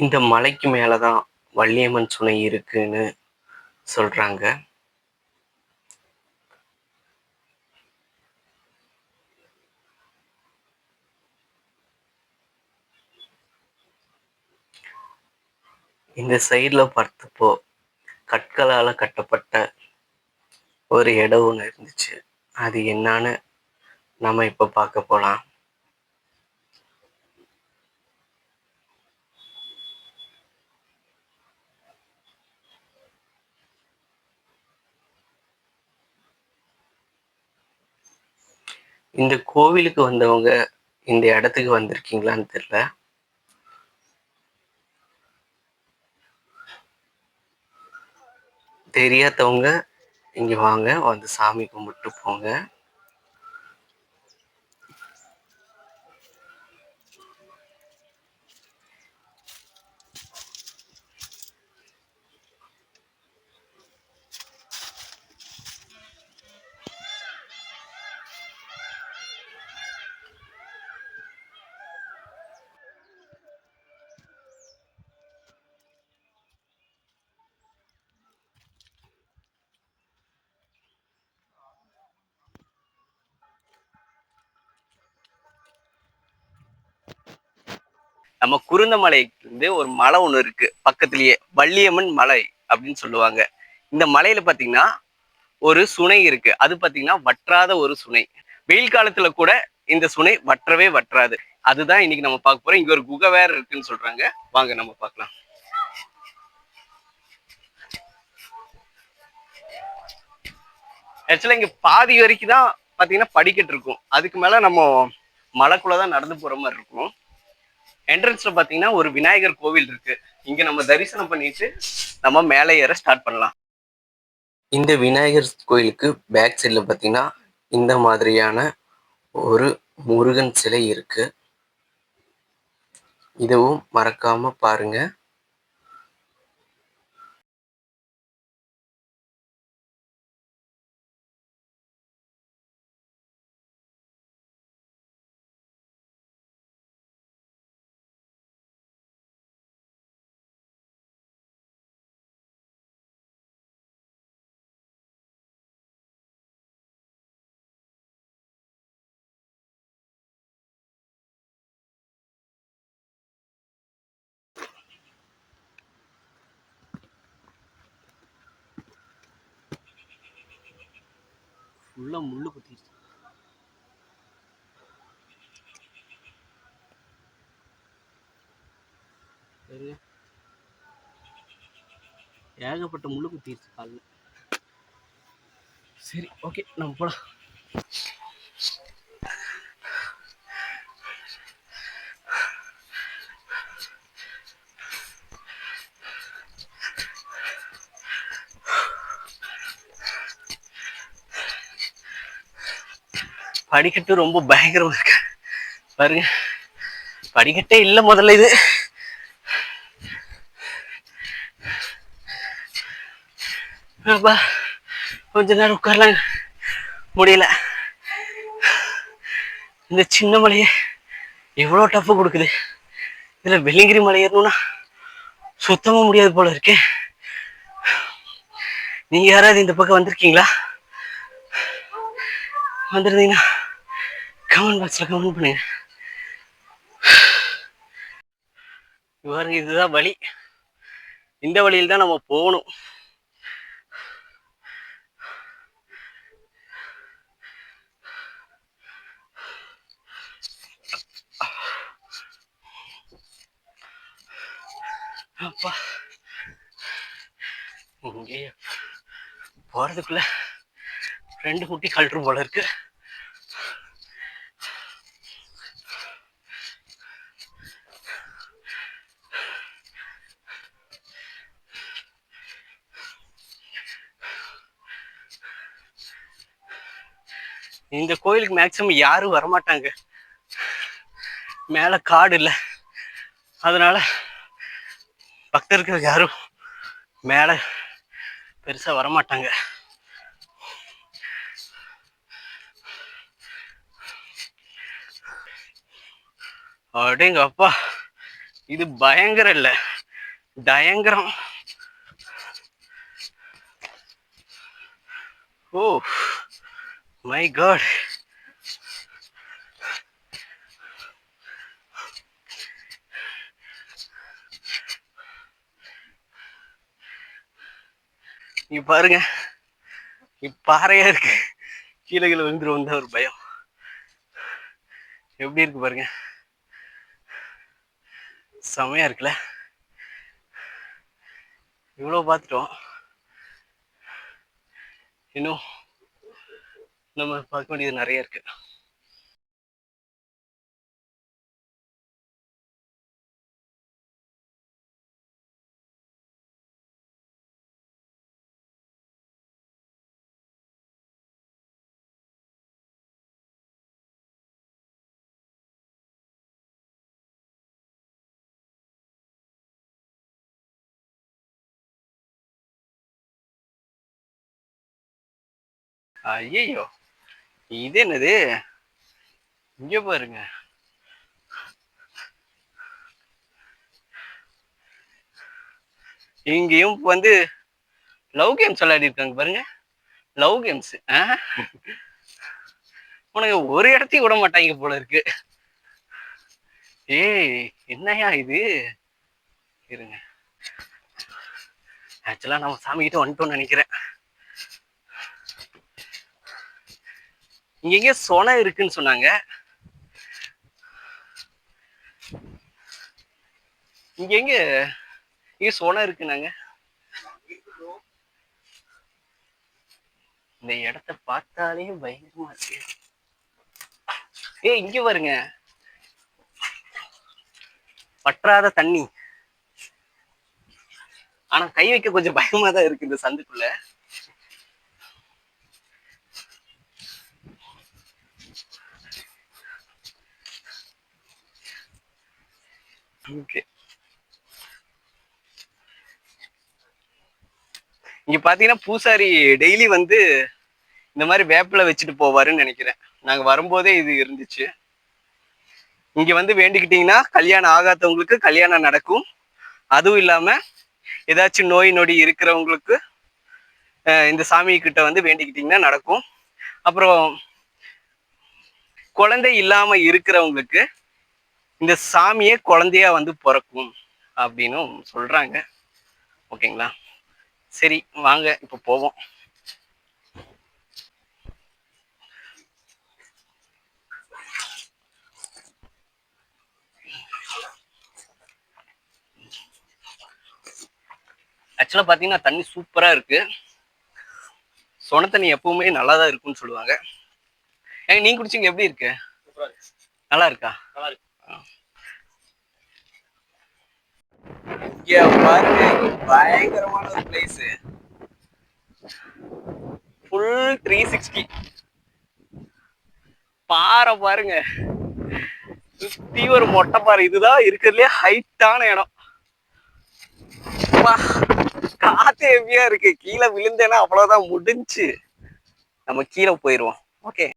இந்த மலைக்கு மேலே தான் வள்ளியம்மன் சுனை இருக்குன்னு சொல்கிறாங்க இந்த சைடில் பார்த்தப்போ கற்களால் கட்டப்பட்ட ஒரு இடம் ஒன்று இருந்துச்சு. அது என்னன்னு நம்ம இப்போ பார்க்க போகலாம் இந்த கோவிலுக்கு வந்தவங்க இந்த இடத்துக்கு வந்திருக்கீங்களான்னு தெரியல. தெரியாதவங்க இங்க வாங்க வந்து சாமி கும்பிட்டு போங்க. நம்ம குருந்தமலைக்கு ஒரு மலை ஒன்று இருக்கு. பக்கத்துலயே வள்ளியம்மன் மலை அப்படின்னு சொல்லுவாங்க. இந்த மலையில பாத்தீங்கன்னா ஒரு சுனை இருக்கு. அது பாத்தீங்கன்னா வற்றாத ஒரு சுனை. வெயில் காலத்துல கூட இந்த சுனை வற்றவே வற்றாது. அதுதான் இன்னைக்கு நம்ம பார்க்க போறோம். இங்க ஒரு குகை வேற இருக்குன்னு சொல்றாங்க. வாங்க நம்ம பார்க்கலாம். ஆக்சுவலா இங்க பாதி வரைக்கும் தான் பாத்தீங்கன்னா படிக்கட்டு இருக்கும். அதுக்கு மேல நம்ம மலைக்குள்ளதான் நடந்து போற மாதிரி இருக்கும். என்ட்ரன்ஸ்ல பாத்தீங்கன்னா ஒரு விநாயகர் கோவில் இருக்கு. இங்க நம்ம தரிசனம் பண்ணிட்டு நம்ம மேலே ஏற ஸ்டார்ட் பண்ணலாம். இந்த விநாயகர் கோயிலுக்கு பேக் சைடில் பார்த்தீங்கன்னா இந்த மாதிரியான ஒரு முருகன் சிலை இருக்கு. இதுவும் மறக்காம பாருங்க. ஃபுல்லா முள்ளு குத்திடுச்சு ஏகப்பட்ட முள்ளு குத்திடுச்சு காலில். சரி ஓகே நம்ம போகலாம் படிக்கட்டு ரொம்ப பயங்கரமா இருக்கு. பாருங்க. படிக்கட்டே இல்லை முதல்ல இது. அப்பா கொஞ்ச நேரம் உட்காரலாம். முடியல. இந்த சின்ன மலையை எவ்வளோ டஃப் கொடுக்குது. இதில் வெள்ளிங்கிரி மலை ஏறணும்னா சுத்தமாக முடியாது போல இருக்கேன் நீங்கள் யாராவது இந்த பக்கம் வந்திருக்கீங்களா? வந்திருந்தீங்கன்னா கமெண்ட் பாக்ஸில் கமெண்ட் பண்ணுங்க. பாருங்க இதுதான் வழி. இந்த வழியில் தான் நம்ம போகணும். அப்பா இங்கே போகிறதுக்குள்ள ரெண்டு குட்டி கழட்டும் போல இருக்கு. இந்த கோயிலுக்கு மேக்சிமம் யாரும் வரமாட்டாங்க. மேல காடு இல்லை. அதனால பக்தர்கள் யாரும் மேல பெருசா வரமாட்டாங்க. அப்படிங்க அப்பா இது பயங்கரம் இல்ல. பயங்கரம். Oh my god. நீ பாருங்க. நீ பாறையா இருக்கு. கீழே கீழே விழுந்துரும் தான் ஒரு பயம். எப்படி இருக்கு பாருங்க. செமையா இருக்குல்ல? இவ்வளோ பார்த்துட்டோம் இன்னும் நம்ம பார்க்க வேண்டியது நிறைய இருக்கு. ஐயோ இது என்னது? இங்க பாருங்க. இங்கேயும் வந்து லவ் கேம்ஸ் விளையாடி இருக்காங்க பாருங்க லவ் கேம்ஸ் உனக்கு ஒரு இடத்தையும் விட மாட்டாங்க போல இருக்கு. ஏய் என்னையா இது? இருங்க. ஆக்சுவலா நம்ம சாமிக்கிட்ட வந்துட்டோம்னு நினைக்கிறேன். இங்க எங்க சொனை இருக்குன்னு சொன்னாங்க. இங்க எங்க? இங்க சொனை இருக்குனாங்க இந்த இடத்த பார்த்தாலே பயங்கரமா இருக்கு. ஏ இங்க பாருங்க பற்றாத தண்ணி. ஆனா கை வைக்க கொஞ்சம் பயமா தான் இருக்கு இந்த சந்துக்குள்ள. ஓகே இங்க பாத்தீங்கன்னா பூசாரி டெய்லி வந்து இந்த மாதிரி வேப்பில வச்சுட்டு போவாருன்னு நினைக்கிறேன். நாங்க வரும்போதே இது இருந்துச்சு. இங்க வந்து வேண்டிக்கிட்டீங்கன்னா கல்யாணம் ஆகாதவங்களுக்கு கல்யாணம் நடக்கும். அதுவும் இல்லாம ஏதாச்சும் நோய் நொடி இருக்கிறவங்களுக்கு இந்த சாமி கிட்ட வந்து வேண்டிக்கிட்டீங்கன்னா நடக்கும். அப்புறம் குழந்தை இல்லாம இருக்கிறவங்களுக்கு இந்த சாமியே குழந்தையா வந்து பிறக்கும் அப்படின்னும் சொல்றாங்க. ஓகேங்களா? சரி வாங்க இப்போ போவோம். ஆக்சுவலா பாத்தீங்கன்னா தண்ணி சூப்பரா இருக்கு. சொன தண்ணி எப்பவுமே நல்லா தான் இருக்கும்னு சொல்லுவாங்க. ஏங்க நீங்க குடிச்சீங்க எப்படி இருக்கு. நல்லா இருக்கா? நல்லா இருக்கு. இங்க பாருங்க பயங்கரமான ஒரு பிளேஸ் ஃபுல் த்ரீ சிக்ஸ்டி பாறை பாருங்க. சுத்தி ஒரு மொட்டை பாறை. இதுதான் இருக்கிறதுலே ஹைட்டான இடம். காத்து ஹெவியா இருக்கு. கீழே விழுந்தேன்னா அவ்வளவுதான் முடிஞ்சு. நம்ம கீழே போயிருவோம். ஓகே